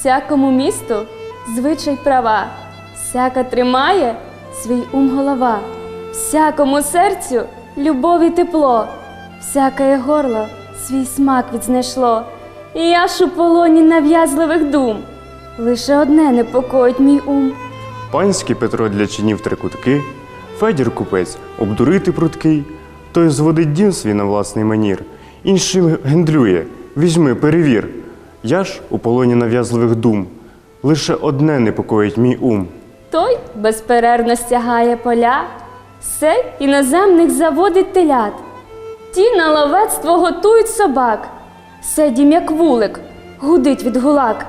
всякому місту звичай права, всяка тримає свій ум голова, всякому серцю любов і тепло, всяке горло свій смак відзнайшло. І я ж у полоні нав'язливих дум. Лише одне непокоїть мій ум. Панський Петро для чинів трикутки, Федір купець обдурити пруткий, той зводить дім свій на власний манір, інший гендлює, візьми, перевір. Я ж у полоні нав'язливих дум, лише одне непокоїть мій ум. Той безперервно стягає поля, сей іноземних заводить телят. Ті на ловецтво готують собак, сей дім як вулик, гудить від гулак.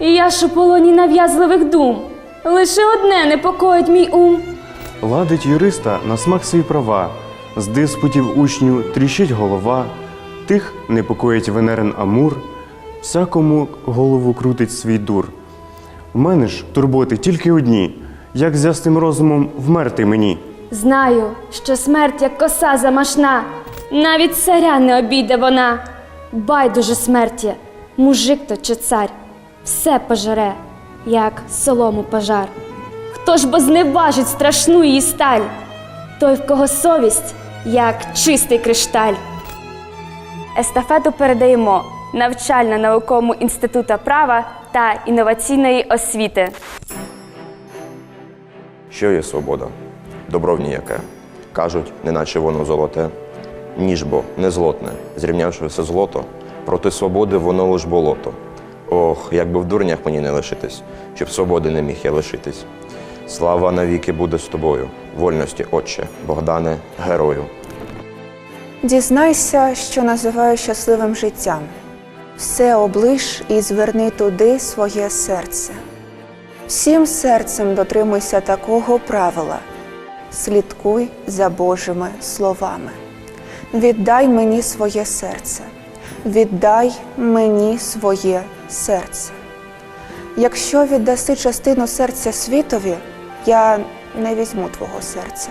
І я ж у полоні нав'язливих дум. Лише одне непокоїть мій ум. Ладить юриста на смак свої права, з диспутів учню тріщить голова, тих непокоїть Венерин Амур, всякому голову крутить свій дур. В мене ж турботи тільки одні, як з ясним розумом вмерти мені. Знаю, що смерть як коса замашна, навіть царя не обійде вона. Байдуже смерті, мужик то чи цар, все пожере, як солому пожар. Хто ж бо зневажить страшну її сталь? Той, в кого совість, як чистий кришталь. Естафету передаємо навчально-науковому інституту права та інноваційної освіти. Що є свобода? Добро в ніяке. Кажуть, неначе воно золоте. Ніж бо не злотне, зрівнявши все злото, проти свободи воно лиш болото. Ох, як би в дурнях мені не лишитись, щоб свободи не міг я лишитись. Слава навіки буде з тобою, вольності, Отче, Богдане, герою. Дізнайся, що називаю щасливим життям. Все облиш і зверни туди своє серце. Всім серцем дотримуйся такого правила. Слідкуй за Божими словами. Віддай мені своє серце. Віддай мені своє серце. Якщо віддаси частину серця світові, я не візьму твого серця.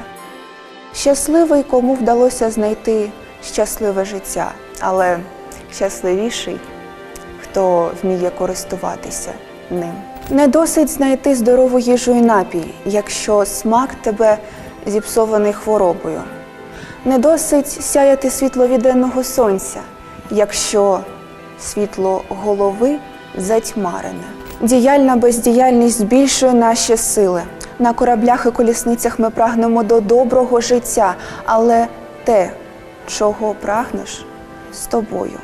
Щасливий, кому вдалося знайти щасливе життя, але щасливіший, хто вміє користуватися ним. Не досить знайти здорову їжу і напій, якщо смак тебе зіпсований хворобою. Не досить сяяти світло від сонця, якщо світло голови затьмарене. Діяльна бездіяльність збільшує наші сили. На кораблях і колісницях ми прагнемо до доброго життя, але те, чого прагнеш, з тобою.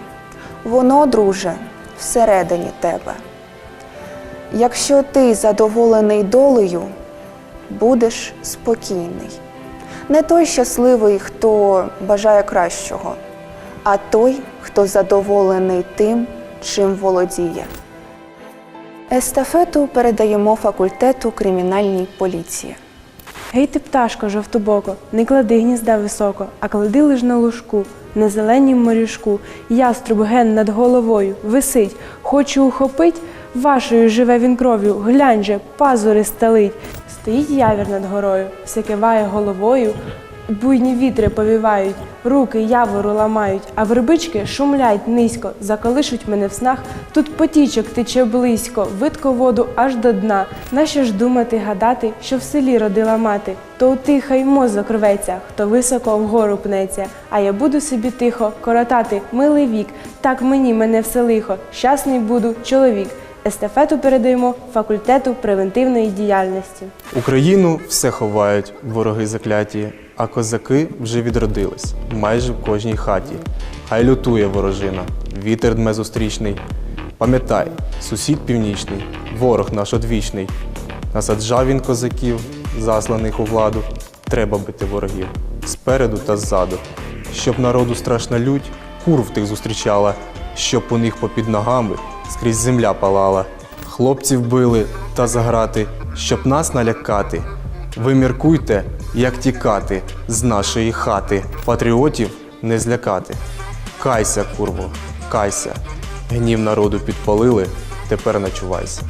Воно, друже, всередині тебе. Якщо ти задоволений долею, будеш спокійний. Не той щасливий, хто бажає кращого, а той, хто задоволений тим, чим володіє. Естафету передаємо факультету кримінальній поліції. Гей ти, пташко, жовтобоко, не клади гнізда високо, а клади лиш на лужку, на зеленім морішку. Яструб ген над головою висить, хочу ухопить, вашою живе він кров'ю, глянь же, пазури стелить. Стоїть явір над горою, все киває головою, буйні вітри повівають, руки явору ламають, а вербички шумлять низько, заколишуть мене в снах. Тут потічок тече близько, видко воду аж до дна. Нащо ж думати, гадати, що в селі родила мати? То утиха й мозок рветься, хто високо вгору пнеться. А я буду собі тихо коротати милий вік. Так мені мене все лихо, щасний буду чоловік. Естафету передаємо факультету превентивної діяльності. Україну все ховають, вороги закляті, а козаки вже відродились майже в кожній хаті. Хай лютує ворожина, вітер дме зустрічний. Пам'ятай, сусід північний, ворог наш одвічний. Насаджав він козаків, засланих у владу. Треба бити ворогів спереду та ззаду, щоб народу страшна лють, курв тих зустрічала, щоб у них попід ногами скрізь земля палала. Хлопців били та заграти, щоб нас налякати. Ви міркуйте, як тікати з нашої хати, патріотів не злякати. Кайся, курво, кайся. Гнів народу підпалили, тепер начувайся.